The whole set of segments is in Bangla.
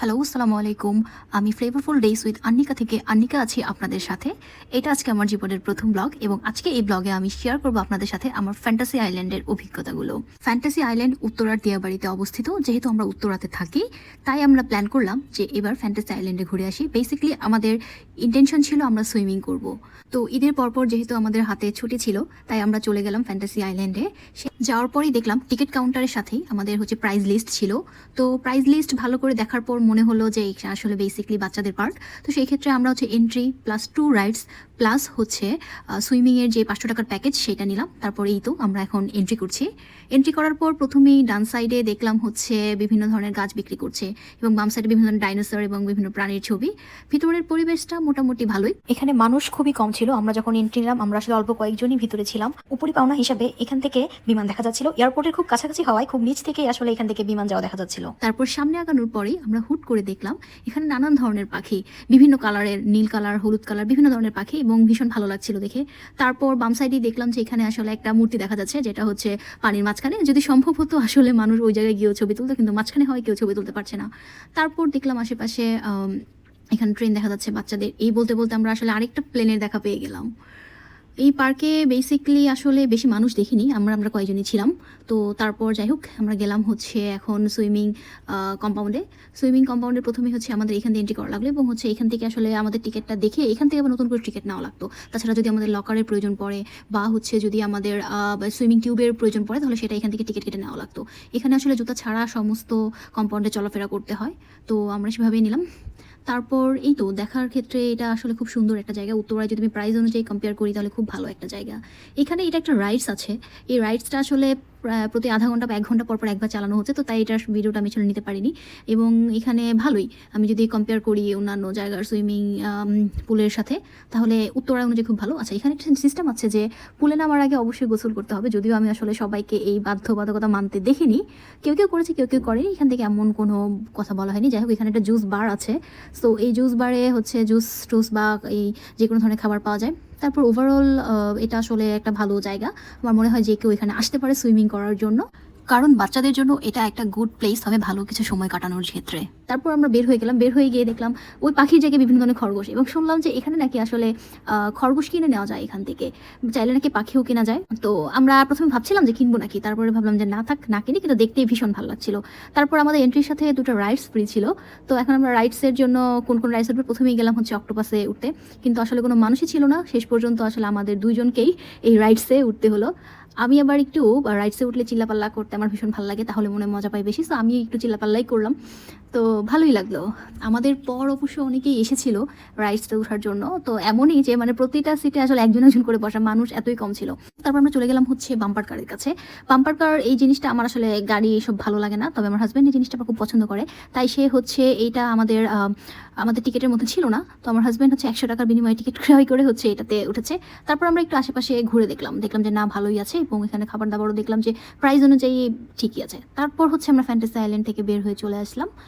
হ্যালো আসসালামু আলাইকুম আমি ফ্লেভারফুল ডেইস উইথ আন্নিকা থেকে আন্নিকা আছি আপনাদের সাথে। এটা আজকে আমার জীবনের প্রথম ব্লগ এবং আজকে এই ব্লগে আমি শেয়ার করব আপনাদের সাথে আমার ফ্যান্টাসি আইল্যান্ডের অভিজ্ঞতাগুলো। ফ্যান্টাসি আইল্যান্ড উত্তরার দিয়াবাড়িতে অবস্থিত, যেহেতু আমরা উত্তরাতে থাকি, তাই আমরা প্ল্যান করলাম যে এবার ফ্যান্টাসি আইল্যান্ডে ঘুরে আসি। বেসিক্যালি আমাদের ইন্টেনশন ছিল আমরা সুইমিং করব। তো ঈদের পরপর যেহেতু আমাদের হাতে ছুটি ছিল, তাই আমরা চলে গেলাম ফ্যান্টাসি আইল্যান্ডে যাওয়ার পরেই দেখলাম টিকিট কাউন্টারের সাথেই আমাদের হচ্ছে প্রাইজ লিস্ট ছিল। তো প্রাইজ লিস্ট ভালো করে দেখার পর মনে হলো যে আসলে বেসিকলি বাচ্চাদের পার্ক তো সেই ক্ষেত্রে আমরা হচ্ছে entry plus two rides plus হচ্ছে সুইমিংয়ের যে পাঁচশো টাকার প্যাকেজ সেটা নিলাম। তারপরে এই তো আমরা এখন এন্ট্রি করছি। এন্ট্রি করার পর প্রথমেই ডান সাইডে দেখলাম হচ্ছে বিভিন্ন ধরনের গাছ বিক্রি করছে এবং বাম সাইডে বিভিন্ন ধরনের ডাইনোসর এবং বিভিন্ন প্রাণীর ছবি। ভিতরের পরিবেশটা মোটামুটি ভালোই। এখানে মানুষ খুবই কম ছিল। আমরা যখন এন্ট্রি নিলাম, আমরা আসলে অল্প কয়েকজনই ভিতরে ছিলাম। উপরি পাওনা হিসাবে এখান থেকে বিমান দেখা যাচ্ছিল। এয়ারপোর্টের খুব কাছাকাছি হওয়ায় খুব নিচ থেকে আসলে এখান থেকে বিমান যাওয়া দেখা যাচ্ছিল। তারপর সামনে আগানোর পরেই আমরা হুট করে দেখলাম, এখানে নানান ধরনের পাখি, বিভিন্ন কালারের নীল কালার, হলুদ কালার, বিভিন্ন ধরনের পাখি এবং ভীষণ ভালো লাগছিল দেখে। তারপর বাম সাইডে দেখলাম যে এখানে আসলে একটা মূর্তি দেখা যাচ্ছে, যেটা হচ্ছে পানির মাঝখানে। যদি সম্ভব হতো, আসলে মানুষ ওই জায়গায় গিয়েও ছবি তুলতো, কিন্তু মাঝখানে হয় কেউ ছবি তুলতে পারছে না। তারপর দেখলাম আশেপাশে এখানে ট্রেন দেখা যাচ্ছে বাচ্চাদের। এই বলতে বলতে আমরা আসলে আরেকটা প্লেনের দেখা পেয়ে গেলাম। এই পার্কে বেসিকলি আসলে বেশি মানুষ দেখিনি, আমরা আমরা কয়েকজনই ছিলাম। তো তারপর যাই হোক, আমরা গেলাম হচ্ছে এখন সুইমিং কম্পাউন্ডে সুইমিং কম্পাউন্ডে প্রথমে হচ্ছে আমাদের এখান থেকে এন্ট্রি করা লাগল এবং হচ্ছে এখান থেকে আসলে আমাদের টিকিটটা দেখে এখান থেকে আবার নতুন করে টিকিট নেওয়া লাগতো। তাছাড়া যদি আমাদের লকারের প্রয়োজন পড়ে বা হচ্ছে যদি আমাদের সুইমিং টিউবের প্রয়োজন পড়ে, তাহলে সেটা এখান থেকে টিকিট কেটে নেওয়া লাগতো। এখানে আসলে জুতা ছাড়া সমস্ত কম্পাউন্ডে চলাফেরা করতে হয়। তো আমরা সেভাবেই নিলাম। তারপর এই তো দেখার ক্ষেত্রে এটা আসলে খুব সুন্দর একটা জায়গা। উত্তরায় যদি আমি প্রাইস অনুযায়ী কম্পেয়ার করি, তাহলে খুব ভালো একটা জায়গা। এখানে এটা একটা রাইডস আছে। এই রাইডসটা আসলে প্রতি আধা ঘণ্টা বা এক ঘণ্টা পর পর একবার চালানো হচ্ছে, তো তাই এটার ভিডিওটা আমি আসলে নিতে পারিনি। এবং এখানে ভালোই, আমি যদি কম্পেয়ার করি অন্যান্য জায়গার সুইমিং পুলের সাথে, তাহলে উত্তরা অনুযায়ী খুব ভালো। আচ্ছা এখানে একটা সিস্টেম আছে যে, পুলে নামার আগে অবশ্যই গোসল করতে হবে। যদিও আমি আসলে সবাইকে এই বাধ্যবাধকতা মানতে দেখিনি। কেউ কেউ করেছে, কেউ কেউ করেনি। এখান থেকে এমন কোনো কথা বলা হয়নি। যাই হোক, এখানে একটা জুস বার আছে। সো এই জুস বারে হচ্ছে জুস টুস বা এই যে কোনো ধরনের খাবার পাওয়া যায়। তারপর ওভারঅল এটা আসলে একটা ভালো জায়গা। আমার মনে হয় যে কেউ এখানে আসতে পারে সুইমিং করার জন্য। কারণ বাচ্চাদের জন্য এটা একটা গুড প্লেস হবে ভালো কিছু সময় কাটানোর ক্ষেত্রে। তারপর আমরা বের হয়ে গেলাম, বের হয়ে গিয়ে দেখলাম ওই পাখির জায়গায় বিভিন্ন ধরনের খরগোশ এবং শুনলাম যে এখানে নাকি আসলে খরগোশ কিনে নেওয়া যায় এখান থেকে। চাইলে নাকি পাখিও কেনা যায়। তো আমরা প্রথমে ভাবছিলাম যে কিনবো নাকি, তারপরে ভাবলাম যে না থাক, না কিনি, কিন্তু দেখতে ভীষণ ভালো লাগছিল। তারপর আমাদের এন্ট্রির সাথে দুটো রাইডস ফ্রি ছিল। তো এখন আমরা রাইডসের জন্য কোন কোন রাইডসের উপর প্রথমেই গেলাম হচ্ছে অক্টোপাসে উঠতে। কিন্তু আসলে কোনো মানুষই ছিল না। শেষ পর্যন্ত আসলে আমাদের দুইজনকেই এই রাইডসে উঠতে হলো। আমি আবার একটু রাইডসে উঠলে চিল্লাপাল্লা করতে আমার ভীষণ ভালো লাগে, তাহলে মনে মজা পাই বেশি। সো আমি একটু চিল্লাপাল্লাই করলাম। তো ভালোই লাগল। আমাদের পর অবশ্য অনেকেই এসেছিল রাইডসটা ওঠার জন্য। তো এমনই যে মানে প্রতিটা সিটে আসলে একজন একজন করে বসা মানুষ এতই কম ছিল। তারপর আমরা চলে গেলাম হচ্ছে বাম্পার কারের কাছে। বাম্পার কার এই জিনিসটা আমার আসলে গাড়ি এসব ভালো লাগে না। তবে আমার হাজব্যান্ড এই জিনিসটা খুব পছন্দ করে। তাই সে হচ্ছে এইটা আমাদের আমাদের টিকিটের মধ্যে ছিল না। তো আমার হাজব্যান্ড হচ্ছে একশো টাকার বিনিময়ে টিকিট ক্রয় করে হচ্ছে এটাতে উঠেছে। তারপর আমরা একটু আশেপাশে ঘুরে দেখলাম। দেখলাম যে না, ভালোই আছে এবং এখানে খাবার দাবারও দেখলাম যে প্রাইস অনুযায়ী ঠিকই আছে। তারপর হচ্ছে আমরা ফ্যান্টাসি আইল্যান্ড থেকে বের হয়ে চলে আসলাম।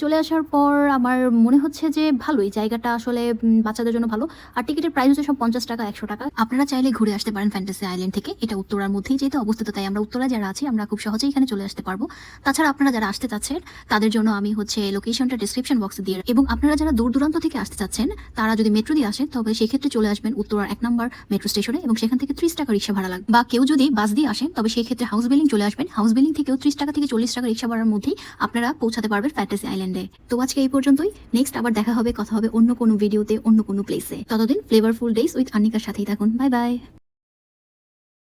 চলে আসার পর আমার মনে হচ্ছে যে ভালোই, জায়গাটা আসলে বাচ্চাদের জন্য ভালো। আর টিকিটের প্রাইস হচ্ছে সব পঞ্চাশ টাকা, একশো টাকা। আপনারা চাইলে ঘুরে আসতে পারেন ফ্যান্টাসি আইল্যান্ড থেকে। এটা উত্তরার মধ্যেই যেহেতু অবস্থিত, তাই আমরা উত্তরা যারা আছি, আমরা খুব সহজেই এখানে চলে আসতে পারব। তাছাড়া আপনারা যারা আসতে চাচ্ছেন, তাদের জন্য আমি হচ্ছে লোকেশনটা ডিসক্রিপশন বক্সে দিয়ে এবং আপনারা যারা দূর দূরান্ত থেকে আসতে চাচ্ছেন, তারা যদি মেট্রো দিয়ে আসেন, তবে সেক্ষেত্রে চলে আসবেন উত্তরার এক নম্বর মেট্রো স্টেশনে এবং সেখান থেকে ত্রিশ টাকা রিক্সা ভাড়া লাগবে। বা কেউ যদি বাস দিয়ে আসেন, তবে সেক্ষেত্রে হাউস বিল্ডিং চলে আসবেন। হাউস বিল্ডিং থেকেও ত্রিশ টাকা থেকে চল্লিশ টাকা রিক্সা ভাড়ার মধ্যেই আপনারা পৌঁছাতে পারবেন ফ্যান্টাসি আইল্যান্ডে তো আজকে এই পর্যন্তই। নেক্সট আবার দেখা হবে, কথা হবে অন্য কোনো ভিডিওতে অন্য কোনো প্লেসে ততদিন ফ্লেভারফুল ডেইস উইথ আনিকার সাথেই থাকুন। Bye bye